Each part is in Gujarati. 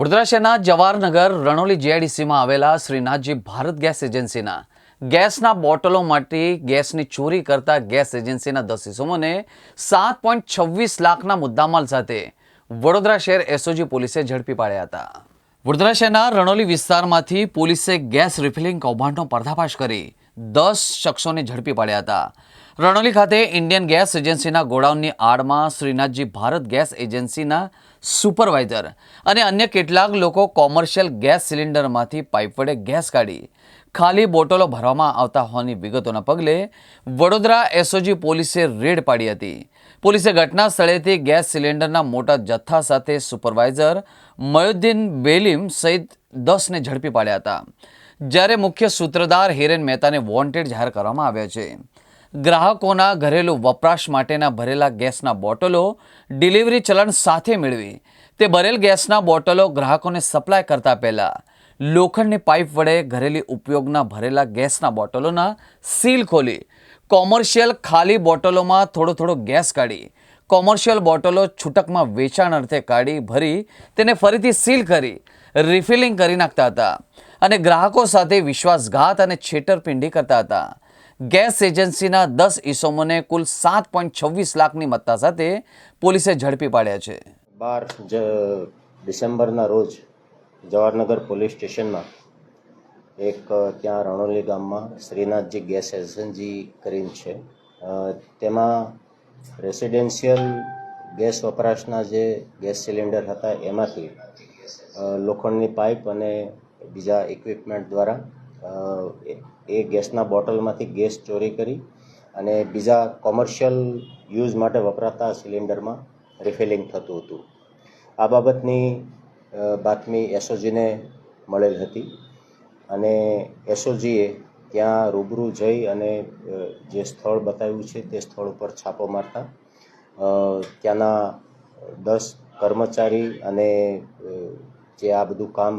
વડોદરા શહેરના જવાહરનગર રણોલી જીઆઈડીસીમાં આવેલા શ્રીનાથજી ભારત ગેસ એજન્સીના ગેસના બોટલો માટે ગેસની ચોરી કરતા ગેસ એજન્સીના દસ સાત પોઈન્ટ છવ્વીસ લાખના મુદ્દામાલ સાથે વડોદરા શહેર એસઓજી પોલીસે ઝડપી પાડ્યા હતા. વડોદરા શહેરના રણોલી વિસ્તારમાંથી પોલીસે ગેસ રિફિલિંગ કૌભાંડનો પર્દાફાશ કરી દસ શખ્સોને ઝડપી પાડ્યા હતા. રણોલી ખાતે ઇન્ડિયન ગેસ એજન્સીના ગોડાઉનની આડમાં શ્રીનાથજી ભારત ગેસ એજન્સીના સુપરવાઇઝર અને અન્ય કેટલાક લોકો કોમર્શિયલ ગેસ સિલિન્ડરમાંથી પાઇપ વડે ગેસ કાઢી, ખાલી બોટલો ભરવામાં આવતા હોવાની વિગતોના પગલે વડોદરા એસઓજી પોલીસે રેડ પાડી હતી. પોલીસે ઘટના સ્થળેથી ગેસ સિલિન્ડરના મોટા જથ્થા સાથે સુપરવાઇઝર મયુદ્દીન બેલીમ સહિત દસને ઝડપી પાડ્યા હતા. જ્યારે મુખ્ય સૂત્રધાર હિરેન મહેતાને વોન્ટેડ જાહેર કરવામાં આવ્યા છે. ગ્રાહકોના ઘરેલું વપરાશ માટેના ભરેલા ગેસના બોટલો ડિલિવરી ચલણ સાથે મેળવી. તે ભરેલ ગેસના બોટલો ગ્રાહકોને સપ્લાય કરતા પહેલાં લોખંડની પાઇપ વડે ઘરેલી ઉપયોગના ભરેલા ગેસના બોટલોના સીલ ખોલી. કોમર્શિયલ ખાલી બોટલોમાં થોડો થોડો ગેસ કાઢી. કોમર્શિયલ બોટલો છૂટકમાં વેચાણ અર્થે કાઢી ભરી તેને ફરીથી સીલ કરી, રિફિલિંગ કરી નાખતા હતા. અને ગ્રાહકો સાથે વિશ્વાસઘાત અને છેતરપિંડી કરતા હતા. ગેસ એજન્સીના દસ ઇસમોને કુલ સાત પોઈન્ટ છવ્વીસ લાખની મત્તા સાથે પોલીસે ઝડપી પાડ્યા છે. બાર ડિસેમ્બરના રોજ જવાહરનગર પોલીસ સ્ટેશનમાં એક ત્યાં રણોલી ગામમાં શ્રીનાથજી ગેસ એજન્સી કરીને છે. તેમાં રેસિડેન્શિયલ ગેસ વપરાશના જે ગેસ સિલિન્ડર હતા, એમાંથી લોખંડની પાઇપ અને બીજા ઇક્વિપમેન્ટ દ્વારા એ- ગેસના બોટલમાંથી ગેસ ચોરી કરી અને બીજા કોમર્શિયલ યુઝ માટે વપરાતા સિલિન્ડરમાં રિફિલિંગ થતું હતું. આ બાબતની બાતમી એસઓજીને મળેલ હતી અને એસઓજીએ ત્યાં રૂબરૂ જઈ અને જે સ્થળ બતાવ્યું છે તે સ્થળ ઉપર છાપો મારતા ત્યાંના દસ કર્મચારી અને જે આ બધું કામ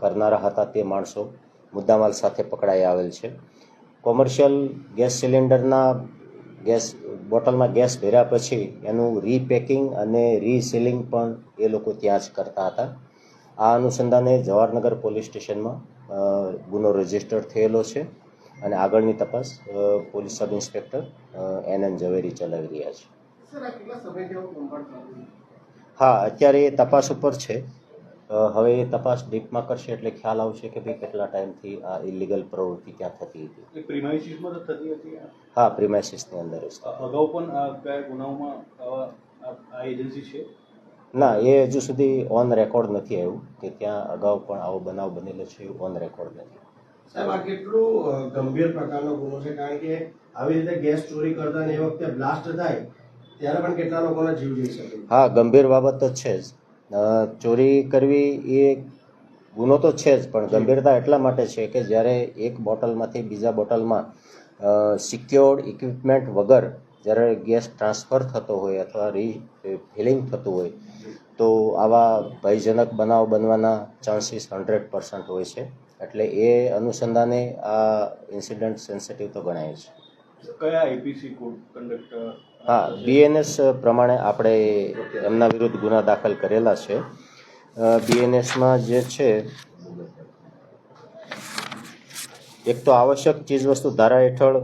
કરનારા હતા તે માણસો મુદ્દામાલ સાથે પકડાઈ આવેલ છે. કોમર્શિયલ ગેસ સિલિન્ડરના ગેસ બોટલમાં ગેસ ભર્યા પછી એનું રીપેકિંગ અને રીસીલિંગ પણ એ લોકો ત્યાં જ કરતા હતા. આ અનુસંધાને જવાહરનગર પોલીસ સ્ટેશનમાં ગુનો રજિસ્ટર થયેલો છે અને આગળની તપાસ police sub inspector N N Zaveri ચલાવી રહ્યા છે? હા અત્યારે એ તપાસ ઉપર છે. હવે એ તપાસ ડીપમાં કરશે એટલે ખ્યાલ આવશે કે ભાઈ કેટલા ટાઈમથી આ ઇલીગલ પ્રવૃત્તિ ક્યાં થતી હતી. પ્રિમાઇસીસમાં તો થતી હતી હા પ્રિમાઇસીસની અંદર અગાઉ પણ આ કયા ગુનાઓમાં આ એજન્સી છે? ના એ હજુ સુધી ઓન રેકોર્ડ નથી આવ્યું કે ત્યાં અગાઉ પણ આવો બનાવ બનેલો છે એવું ઓન રેકોર્ડ નથી. સાહેબ આ કેટલું ગંભીર પ્રકારનો ગુનો છે? કારણ કે આવી રીતે ગેસ ચોરી કરતા એ વખતે બ્લાસ્ટ થાય ત્યારે પણ કેટલા લોકોના જીવ જઈ શકે? હા ગંભીર બાબત તો છે જ. ચોરી કરવી એ ગુનો તો છે જ પણ ગંભીરતા એટલા માટે છે કે જ્યારે એક બોટલમાંથી બીજા બોટલમાં સિક્યોર્ડ ઇક્વિપમેન્ટ વગર જ્યારે ગેસ ટ્રાન્સફર થતો હોય અથવા રી ફિલિંગ થતું હોય તો આવા ભયજનક બનાવ બનવાના ચાન્સીસ હંડ્રેડ પર્સન્ટ હોય છે. એટલે એ અનુસંધાને આ ઇન્સિડન્ટ સેન્સિટિવ તો ગણાય છે કયા એપીસી કોડ કન્ડક્ટ હા બીએનએસ પ્રમાણે આપણે એમના વિરુદ્ધ ગુના દાખલ કરેલા છે. બીએનએસમાં જે છે, એક તો આવશ્યક ચીજવસ્તુ ધારા હેઠળ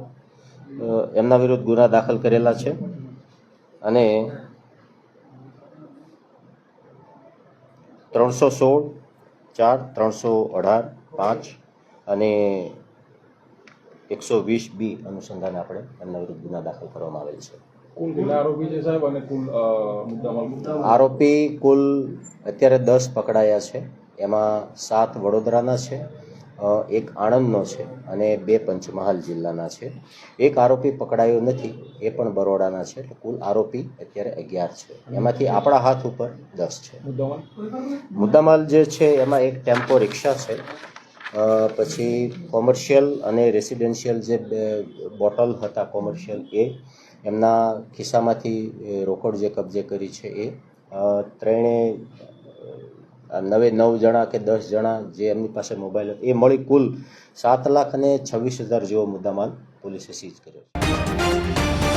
એમના વિરુદ્ધ ગુના દાખલ કરેલા છે. અને ત્રણસો સોળ, ચાર, ત્રણસો અઢાર, પાંચ અને એકસો વીસ બી અનુસંધાને આપણે એમના વિરુદ્ધ ગુના દાખલ કરવામાં આવેલ છે. કુલ કેટલા આરોપી છે સાહેબ અને કુલ મુદ્દામાલ આરોપી કુલ અત્યારે દસ પકડાયા છે. એમાં સાત વડોદરાના છે એક આણંદનો છે અને બે પંચમહાલ જિલ્લાના છે. એક આરોપી પકડાયો નથી એ પણ બરોડાના છે. એટલે કુલ આરોપી અત્યારે અગિયાર છે. એમાંથી આપણા હાથ ઉપર દસ છે. મુદ્દામાલ? જે છે એમાં એક ટેમ્પો રિક્ષા છે. પછી કોમર્શિયલ અને રેસિડેન્શિયલ જે બોટલ હતા કોમર્શિયલ એ એમના ખિસ્સામાંથી રોકડ જે કબજે કરી છે એ ત્રણે નવે, નવ જણા કે દસ જણા જે એમની પાસે મોબાઈલ એ મળી કુલ સાત લાખ અને છવ્વીસ હજાર જેવો મુદ્દામાલ પોલીસે સીઝ કર્યો છે.